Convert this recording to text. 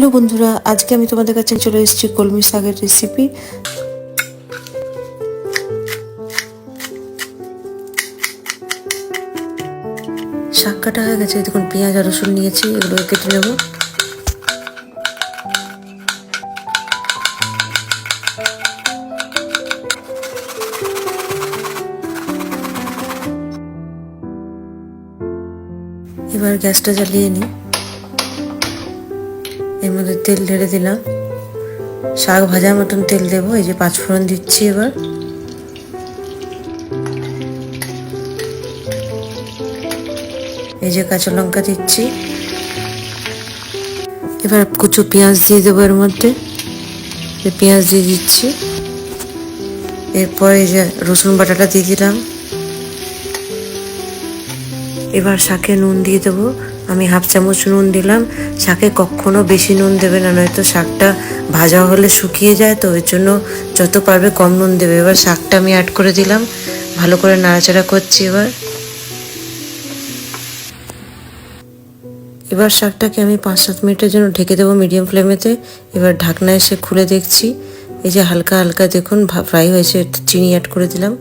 Hello বন্ধুরা, আজকে আমি তোমাদের কাছে চলে এসেছি কলমি শাকের রেসিপি শাক কাটা হয়ে গেছে দেখুন পেঁয়াজ আর রসুন নিয়েছি, এগুলো কেটে নেব। এবার গ্যাসটা জ্বালিয়ে নিই। এর মধ্যে তেল ঢেলে দিলাম। শাক ভাজার মতন তেল দেবো, এই যে পাঁচ ফোড়ন দিচ্ছি এবার। এই যে কাঁচা লঙ্কা দিচ্ছি। এবার কুচু পেঁয়াজ দিয়ে দেবো এর মধ্যে। পেঁয়াজ দিয়ে দিচ্ছি। এরপর এই যে রসুন বাটাটা দিয়ে দিলাম। এবার শাকে নুন দিয়ে দেবো। আমি হাফ চামচ নুন দিলাম। শাকে কখনো বেশি নুন দেবে না, নয়তো শাকটা ভাজা হলে শুকিয়ে যায়, তো ওই জন্য যত পারবে কম নুন দেবে। এবার শাকটা আমি অ্যাড করে দিলাম। ভালো করে নাড়াচাড়া করছি এবার। এবার শাকটাকে আমি পাঁচ সাত মিনিটের জন্য ঢেকে দেবো মিডিয়াম ফ্লেমেতে এবার ঢাকনা এসে খুলে দেখছি। এই যে হালকা হালকা দেখুন ফ্রাই হয়েছে চিনি অ্যাড করে দিলাম।